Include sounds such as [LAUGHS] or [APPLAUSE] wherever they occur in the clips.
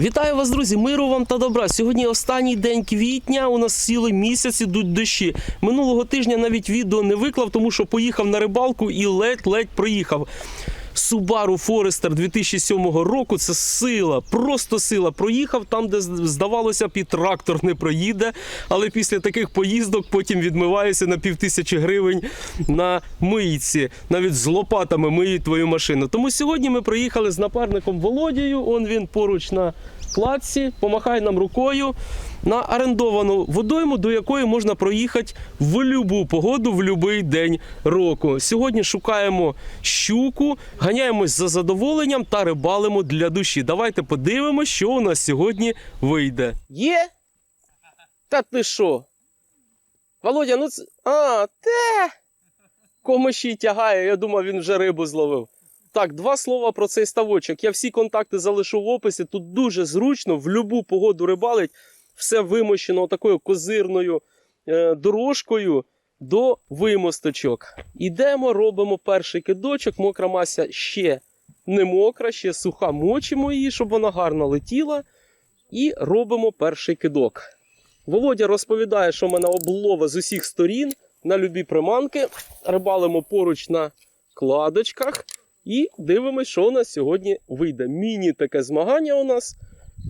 Вітаю вас, друзі! Миру вам та добра. Сьогодні останній день квітня. У нас цілий місяць ідуть дощі. Минулого тижня навіть відео не виклав, тому що поїхав на рибалку і ледь-ледь проїхав. Subaru Forester 2007 року це сила, просто сила. Проїхав там, де здавалося і трактор не проїде. Але після таких поїздок потім відмиваюся на півтисячі гривень на мийці. Навіть з лопатами миють твою машину. Тому сьогодні ми приїхали з напарником Володією. Он він поруч на кладці, помахай нам рукою на орендовану водойму, до якої можна проїхати в будь-яку погоду, в будь-який день року. Сьогодні шукаємо щуку, ганяємось за задоволенням та рибалимо для душі. Давайте подивимося, що у нас сьогодні вийде. Є? Та ти що? Володя, ну це. А, те. Комиші тягає, я думав, він вже рибу зловив. Так, два слова про цей ставочок. Я всі контакти залишу в описі. Тут дуже зручно, в будь-яку погоду рибалить. Все вимощено такою козирною е, дорожкою до вимосточок. Ідемо, робимо перший кидочок. Мокра мася ще не мокра, ще суха. Мочимо її, щоб вона гарно летіла. І робимо перший кидок. Володя розповідає, що в мене облова з усіх сторін на любі приманки. Рибалимо поруч на кладочках. І дивимось, що у нас сьогодні вийде. Міні таке змагання у нас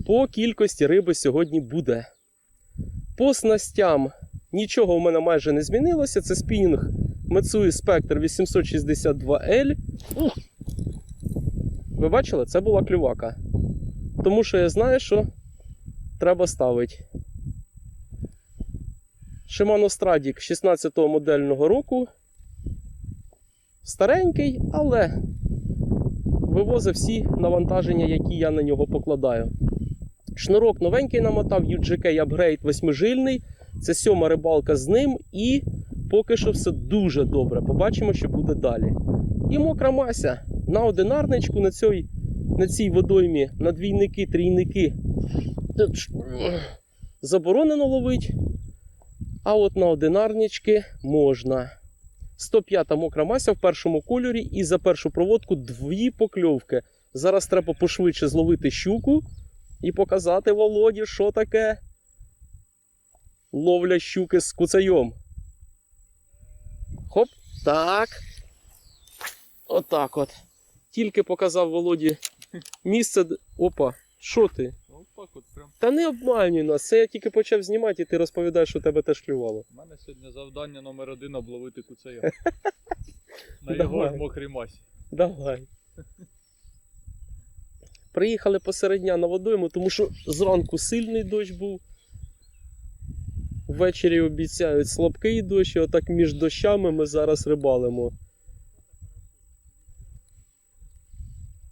по кількості риби сьогодні буде. По снастям нічого в мене майже не змінилося. Це спінінг Mitsui Spectre 862L. Ух! Ви бачили, це була клювака. Тому що я знаю, що треба ставити. Shimano Stradic 16-го модельного року. Старенький, але вивозив всі навантаження, які я на нього покладаю. Шнурок новенький намотав, UGK Upgrade восьмижильний. Це сьома рибалка з ним, і поки що все дуже добре. Побачимо, що буде далі. І мокра мася на одинарничку на цій, на цій водоймі, на двійники, трійники. Заборонено ловить. А от на одинарнички можна. 105 мокра мася в першому кольорі, і за першу проводку дві покльовки. Зараз треба пошвидше зловити щуку і показати Володі, що таке ловля щуки з куцайом. Хоп, так. Отак от. Тільки показав Володі місце. Опа, що ти? От. Та не обманюй нас. Це я тільки почав знімати, і ти розповідаєш, що тебе теж клювало. У мене сьогодні завдання номер один обловити куцея. [LAUGHS] На його ж мокрій масі. Давай. Приїхали посеред дня на водойму, тому що зранку сильний дощ був. Ввечері обіцяють слабкий дощ, і отак між дощами ми зараз рибалимо.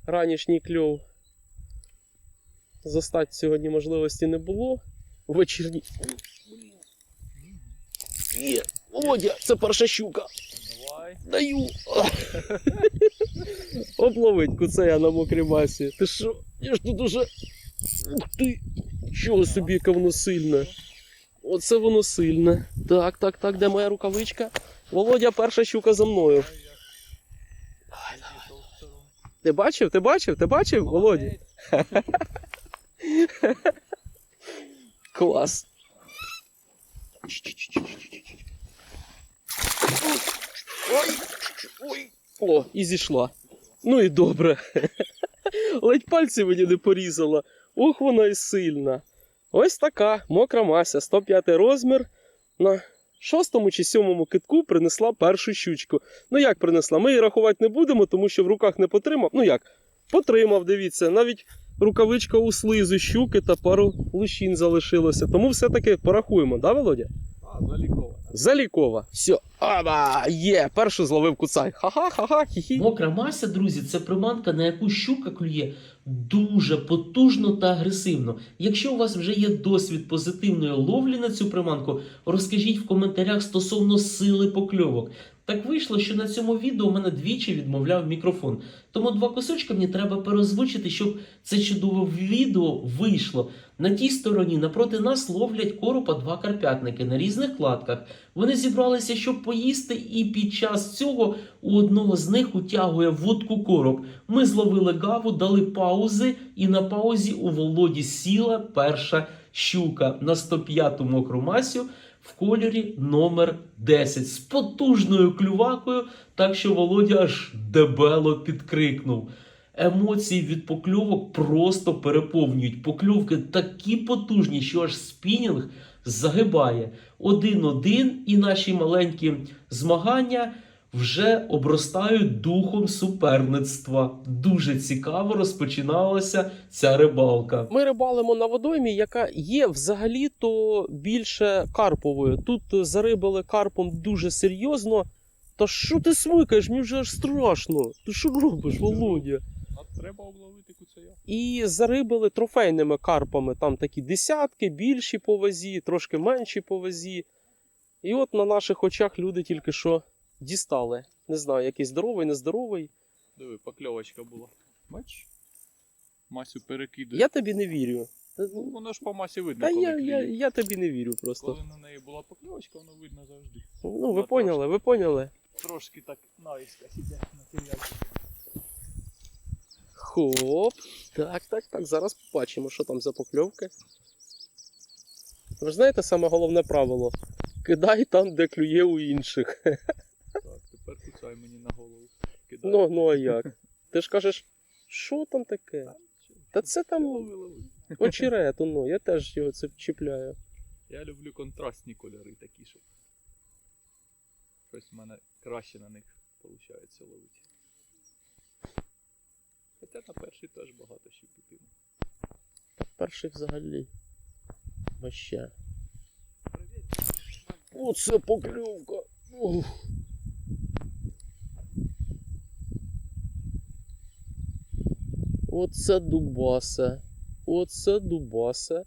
Ранішній кльов. Застати сьогодні можливості не було. Вечірній. Є! Володя, це перша щука. Давай. Даю. Обловить куцея на мокрій масі. Ти що? Я ж тут уже. Ух ти! Чого собі, яке воно сильне. Оце воно сильне. Так, так, так, де моя рукавичка? Володя, перша щука за мною. В сторону. Ти бачив? Ти бачив? Ти бачив, Володі? [LAUGHS] Клас. Ой, ой. О, і зійшла. Ну і добре. Ледь пальці мені не порізала. Ох, вона і сильна. Ось така мокра мася, 105 розмір. На шостому чи сьомому китку принесла першу щучку. Ну як принесла? Ми її рахувати не будемо, тому що в руках не потримав. Ну як? Потримав, дивіться, навіть рукавичка у слизу щуки та пару лущин залишилося. Тому все-таки порахуємо, да, Володя? Залікована. Залікова. Все. Аба! Є! Першу зловив куцай. Ха-ха-ха-ха, хі-хі. Мокра мася, друзі, це приманка, на яку щука клює дуже потужно та агресивно. Якщо у вас вже є досвід позитивної ловлі на цю приманку, розкажіть в коментарях стосовно сили покльовок. Так вийшло, що на цьому відео мене двічі відмовляв мікрофон. Тому два кусочки мені треба переозвучити, щоб це чудове відео вийшло. На тій стороні напроти нас ловлять коропа два карпятники на різних кладках. Вони зібралися, щоб поїсти, і під час цього у одного з них утягує вудку короб. Ми зловили гаву, дали паузи, і на паузі у Володі сіла перша щука на 105-му кромасю в кольорі номер 10 з потужною клювакою, так що Володя аж дебело підкрикнув. Емоції від покльовок просто переповнюють. Покльовки такі потужні, що аж спінінг загибає. Один-один, і наші маленькі змагання вже обростають духом суперництва. Дуже цікаво розпочиналася ця рибалка. Ми рибалимо на водоймі, яка є взагалі-то більше карповою. Тут зарибали карпом дуже серйозно. Та що ти смикаєш? Мені вже аж страшно. Ти що робиш, Володя? А треба обловити куцея. І зарибали трофейними карпами. Там такі десятки, більші по вазі, трошки менші по вазі. І от на наших очах люди тільки що дістали. Не знаю, який здоровий, нездоровий. Диви, покльовочка була. Бачиш? Масю перекидує. Я тобі не вірю. Ну, воно ж по масі видно, Та коли я, я, клює. я тобі не вірю просто. Коли на неї була покльовочка, воно видно завжди. Ну, ви поняли, ви поняли. Трошки так наїська сидять на тер'яці. Хоп. Так, так, так. Зараз побачимо, що там за покльовки. Ви ж знаєте саме головне правило? Кидай там, де клює у інших. [LAUGHS] Куцай мені на голову. Кидає. Ну, ну а як? Ти ж кажеш, що там таке? Та це там очерет, ну, я теж його це чіпляю. Я люблю контрастні кольори такі, щоб щось в мене краще на них виходить ловити. Хоча на перший теж багато щепетину. Перший взагалі. Вообще. Оце покльовка. Ух. Оце дубасе. Оце дубасе.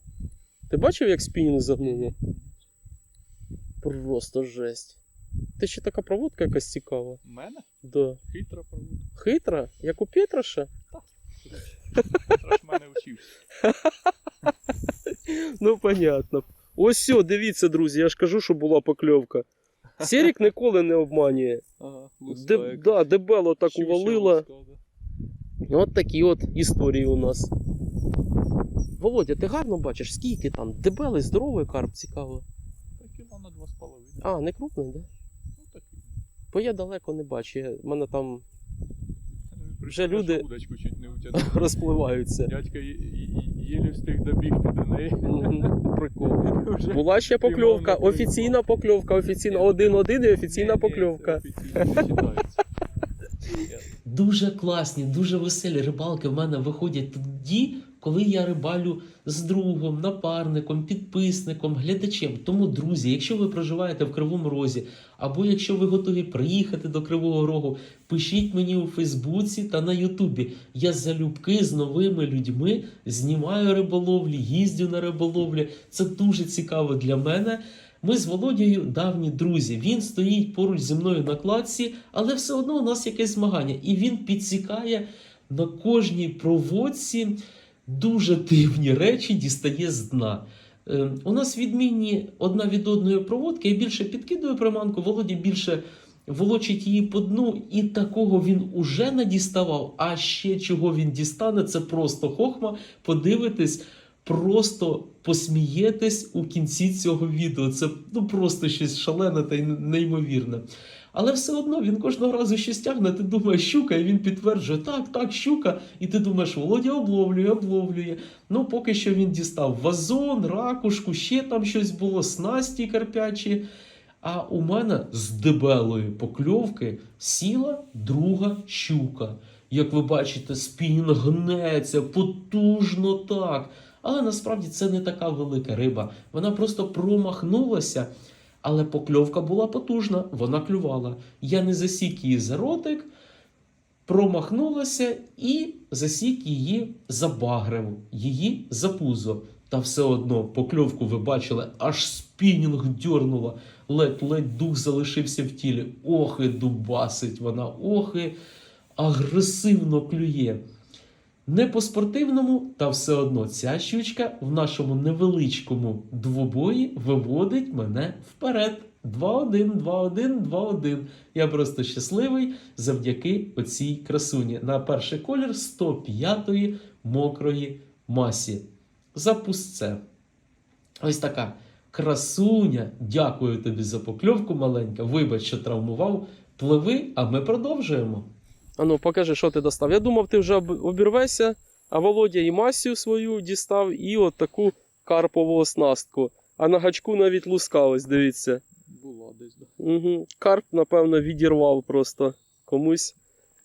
Ти бачив, як спінінг загнуло? Просто жесть. Ти ще така проводка якась цікава. У мене Да. хитра проводка. Хитра, як у Петраша. Петра ж в мене вчився. [LAUGHS] Ну, понятно. Ось все, дивіться, друзі, я ж кажу, що була покльовка. Серік ніколи не обманює. Ага, Де, да, дебело так увалила. От такі от історії у нас. Володя, ти гарно бачиш, скільки там? Дебелий, здоровий карп, цікаво. Так кіло на два з половиною. А, не крупний, да? Ну такий. Бо я далеко не бачу. в мене там Вже люди- чуть не [LAUGHS] розпливаються. Дядька єлі встиг добігти до неї. Прикол. [LAUGHS] Була ще покльовка, офіційна покльовка, офіційна 1-1 і офіційна покльовка. Дуже класні, дуже веселі рибалки в мене виходять тоді, коли я рибалю з другом, напарником, підписником, глядачем. Тому, друзі, якщо ви проживаєте в Кривому Розі, або якщо ви готові приїхати до Кривого Рогу, пишіть мені у Фейсбуці та на Ютубі. Я залюбки з новими людьми знімаю риболовлі, їздю на риболовлі. Це дуже цікаво для мене. Ми з Володією давні друзі. Він стоїть поруч зі мною на кладці, але все одно у нас якесь змагання. І він підсікає на кожній проводці дуже дивні речі, дістає з дна. Е, у нас відмінні одна від одної проводки. Я більше підкидую приманку, Володя більше волочить її по дну, і такого він уже не діставав. А ще чого він дістане, це просто хохма. Подивитись, просто посмієтесь у кінці цього відео. Це ну просто щось шалене та й неймовірне. Але все одно він кожного разу щось тягне, ти думаєш, щука, і він підтверджує, так, так, щука. І ти думаєш, Володя обловлює, обловлює. Ну, поки що він дістав вазон, ракушку, ще там щось було, снасті карпячі. А у мене з дебелої покльовки сіла друга щука. Як ви бачите, спінінг гнеться потужно так. Але насправді це не така велика риба. Вона просто промахнулася. Але покльовка була потужна, вона клювала. Я не засік її за ротик, промахнулася і засік її за багрем, її за пузо. Та все одно покльовку ви бачили, аж спінінг дьорнула, ледь-ледь дух залишився в тілі. Ох, і дубасить вона, ох, і агресивно клює. Не по-спортивному, та все одно ця щучка в нашому невеличкому двобої виводить мене вперед. 2-1, 2-1, 2-1. Я просто щасливий завдяки оцій красуні. На перший колір 105-ї мокрої масі. Запусце. Ось така красуня. Дякую тобі за покльовку маленька. Вибач, що травмував. Пливи, а ми продовжуємо. Ану, покажи, що ти достав. Я думав, ти вже об- обірвешся, а Володя і масію свою дістав, і от таку карпову оснастку. А на гачку навіть луска, ось дивіться. Була десь, да. Угу. Карп, напевно, відірвав просто комусь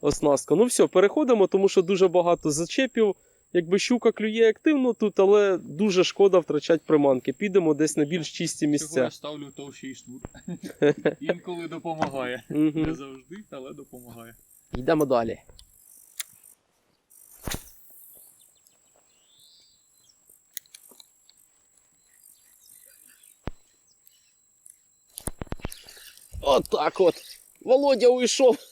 оснастку. Ну все, переходимо, тому що дуже багато зачепів. Якби щука клює активно тут, але дуже шкода втрачати приманки. Підемо десь на більш чисті Цього місця. я ставлю товщий шнур. [LAUGHS] Інколи допомагає. Не завжди, але допомагає. Йдемо далі. Отак от. Володя уйшов. [LAUGHS]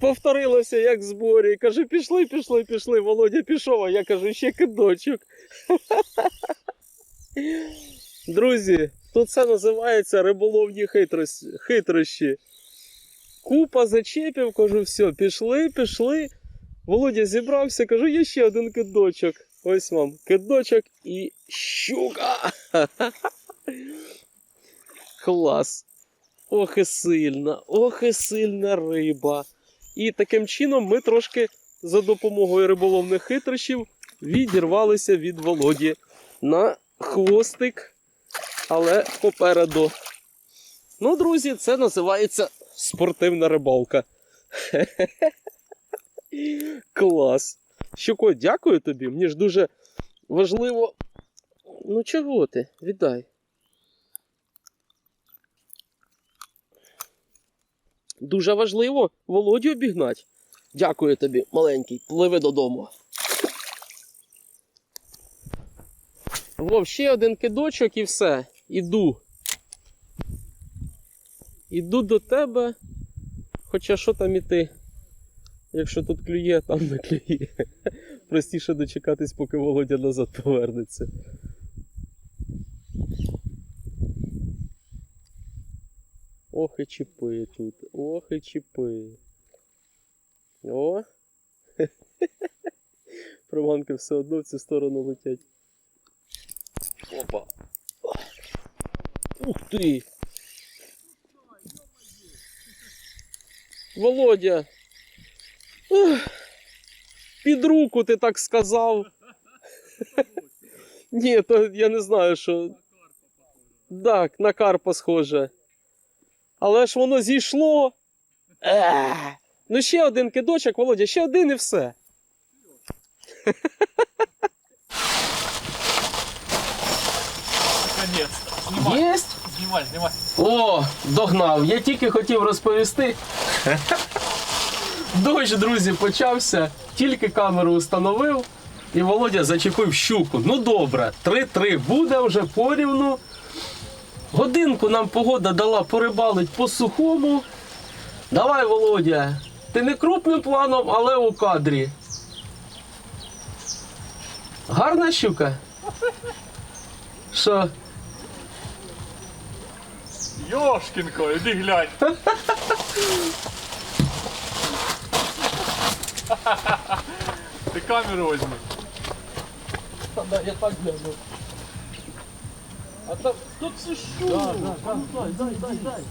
Повторилося, як в зборі. Каже, пішли, пішли, пішли. Володя пішов, а я кажу, ще кидочок. [LAUGHS] Друзі, тут це називається риболовні хитрощі. Купа зачепів, кажу, все, пішли, пішли. Володя зібрався, кажу, є ще один кидочок. Ось вам кидочок і щука. [LAUGHS] Клас. Ох і сильна, ох і сильна риба. І таким чином ми трошки за допомогою риболовних хитрощів відірвалися від Володі на хвостик, але попереду. Ну, друзі, це називається спортивна рибалка. Клас. Щуко, дякую тобі. Мені ж дуже важливо. Ну, чого ти? Віддай. Дуже важливо Володю обігнати. Дякую тобі, маленький. Пливи додому. Вов, ще один кидочок і все. Іду. Іду до тебе. Хоча що там іти? Якщо тут клює, там не клює. [LAUGHS] Простіше дочекатись, поки Володя назад повернеться. Ох і чіпи тут. Ох і чіпи. О. [LAUGHS] Приманки все одно в цю сторону летять. Опа. Ух ти! Володя! Під руку ти так сказав. [LAUGHS] Ні, то я не знаю, що. Так, на карпа схоже. Але ж воно зійшло. Ну ще один кидочок, Володя, ще один і все. Єсть! Знімай, знімай. О, догнав. Я тільки хотів розповісти. Дощ, друзі, почався. Тільки камеру установив, і Володя зачепив щуку. Ну добре, 3-3 буде вже порівну. Годинку нам погода дала порибалить по сухому. Давай, Володя. Ти не крупним планом, але у кадрі. Гарна щука? Що? Йошкінко, іди глянь. Ти камеру возьми. Да, я так гляну. А там тут це що? Да, да, да. Дай, дай, дай, дай.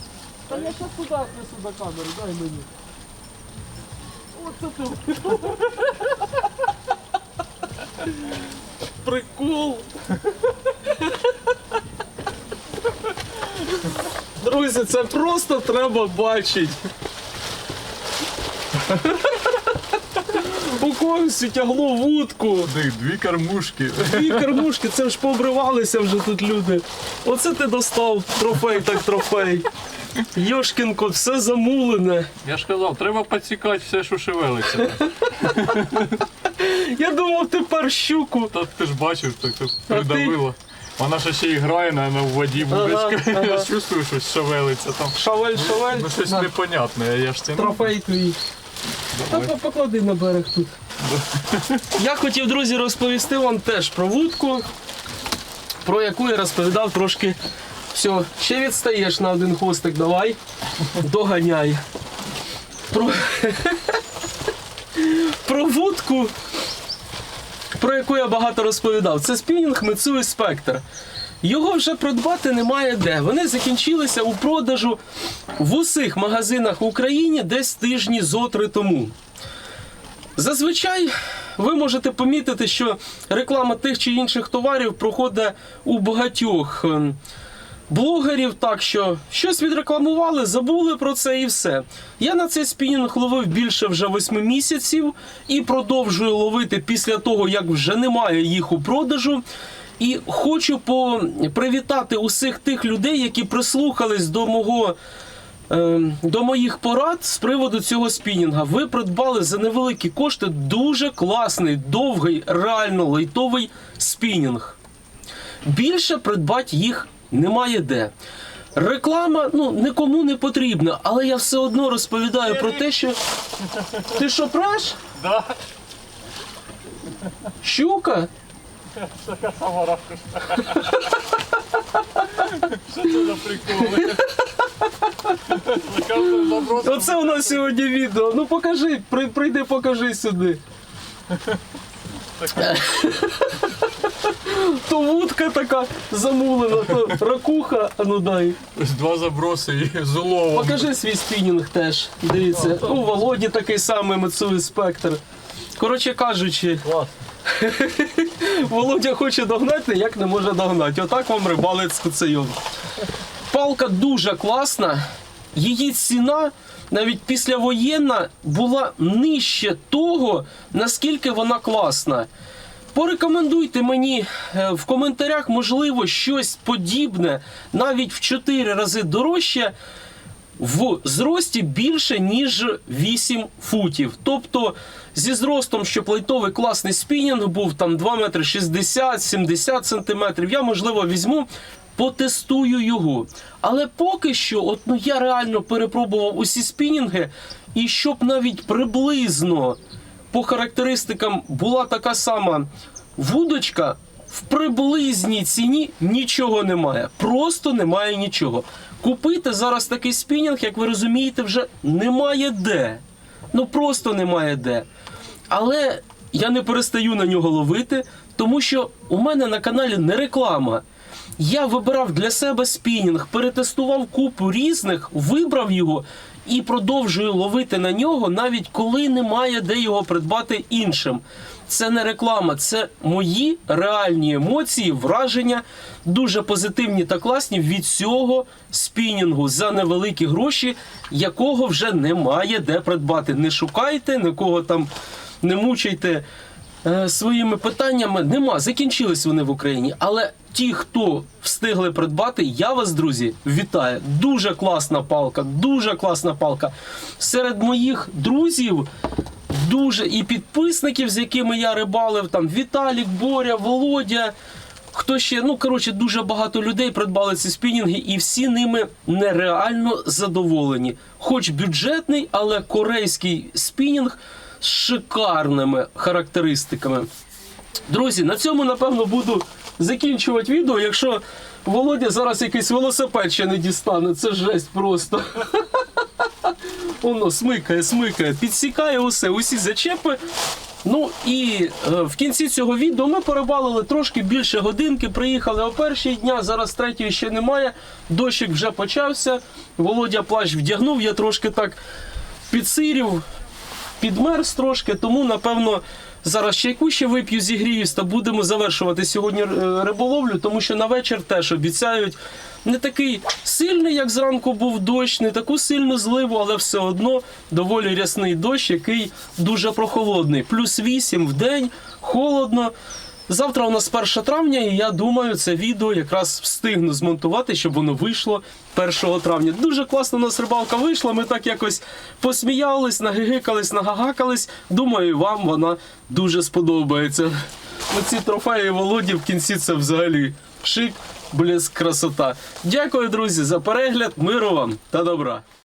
Та я щас туди отнесу до камери, дай мені. Оце ти. Прикол. Друзі, це просто треба бачити. У когось тягло вудку. Дві кормушки. Дві кормушки, це ж пообривалися вже тут люди. Оце ти достав трофей, так трофей. Йошкінко, все замулене. Я ж казав, треба підсікати все, що шевелиться. Я думав, тепер щуку. Та ти ж бачиш, так тут А ти? придавило. Вона ще ще і грає, наверное, в воді Ага, вудочка. ага. [LAUGHS] Я чувствую, щось шевелиться там. Шавель, шавель. Ну щось На, непонятне, я ж це Трофей твій. Та по- поклади на берег тут. [LAUGHS] Я хотів, друзі, розповісти вам теж про вудку, про яку я розповідав трошки. Все, ще відстаєш на один хвостик, давай. Доганяй. Про, [LAUGHS] про вудку, про яку я багато розповідав. Це спінінг Mitsui Spectre. Його вже придбати немає де. Вони закінчилися у продажу в усіх магазинах в Україні десь тижні зо-три тому. Зазвичай ви можете помітити, що реклама тих чи інших товарів проходить у багатьох ем, блогерів, так що щось відрекламували, забули про це і все. Я на цей спінінг ловив більше вже восьми місяців і продовжую ловити після того, як вже немає їх у продажу. І хочу привітати усіх тих людей, які прислухались до мого е, до моїх порад з приводу цього спінінга. Ви придбали за невеликі кошти дуже класний, довгий, реально лайтовий спінінг. Більше придбати їх немає де. Реклама ну нікому не потрібна, але я все одно розповідаю про те, що ти що праш? Да, Щука? така сама ракушка. Що це за приколи? Оце у нас сьогодні відео. Ну покажи, прийди, покажи сюди. То вудка така замулена, то ракуха, а ну дай. Два заброси і з уловом. Покажи свій спінінг теж. Дивіться. У Володі такий самий Мацуї спектр. Коротше кажучи, Клас. Володя хоче догнати, як не може догнати. Отак вам рибалець куцейов. Палка дуже класна. Її ціна навіть післявоєнна була нижче того, наскільки вона класна. Порекомендуйте мені е, в коментарях, можливо, щось подібне, навіть в 4 рази дорожче, в зрості більше, ніж 8 футів. Тобто зі зростом, щоб лайтовий класний спінінг був там 2 метри 60-70 сантиметрів, я, можливо, візьму, потестую його. Але поки що, от, ну, я реально перепробував усі спінінги, і щоб навіть приблизно по характеристикам була така сама вудочка, в приблизній ціні нічого немає. Просто немає нічого. Купити зараз такий спінінг, як ви розумієте, вже немає де. Ну просто немає де. Але я не перестаю на нього ловити, тому що у мене на каналі не реклама. Я вибирав для себе спінінг, перетестував купу різних, вибрав його і продовжую ловити на нього, навіть коли немає де його придбати іншим. Це не реклама, це мої реальні емоції, враження, дуже позитивні та класні від цього спінінгу за невеликі гроші, якого вже немає де придбати. Не шукайте, нікого там не мучайте своїми питаннями. Нема, закінчились вони в Україні. Але ті, хто встигли придбати, я вас, друзі, вітаю. Дуже класна палка, дуже класна палка. Серед моїх друзів. Дуже і підписників, з якими я рибалив, там Віталік, Боря, Володя. Хто ще, ну коротше, дуже багато людей придбали ці спінінги, і всі ними нереально задоволені. Хоч бюджетний, але корейський спінінг шикарними характеристиками. Друзі, на цьому напевно буду закінчувати відео. Якщо Володя зараз якийсь велосипед ще не дістане, це жесть просто. [LAUGHS] Воно смикає, смикає, підсікає усе, усі зачепи. Ну і е, в кінці цього відео ми порибалили трошки більше годинки. Приїхали о першій дня, зараз третьої ще немає. Дощик вже почався. Володя плащ вдягнув, я трошки так підсирів, підмерз трошки, тому напевно. Зараз чайку ще вип'ю, зігріюсь та будемо завершувати сьогодні е, риболовлю, тому що на вечір теж обіцяють не такий сильний, як зранку був дощ, не таку сильну зливу, але все одно доволі рясний дощ, який дуже прохолодний. Плюс 8 в день, холодно. Завтра у нас 1 травня, і я думаю, це відео якраз встигну змонтувати, щоб воно вийшло 1 травня. Дуже класно у нас рибалка вийшла. Ми так якось посміялись, нагигикались, нагагакались. Думаю, вам вона дуже сподобається. Оці трофеї Володі в кінці це взагалі шик, блеск, красота. Дякую, друзі, за перегляд. Миру вам та добра.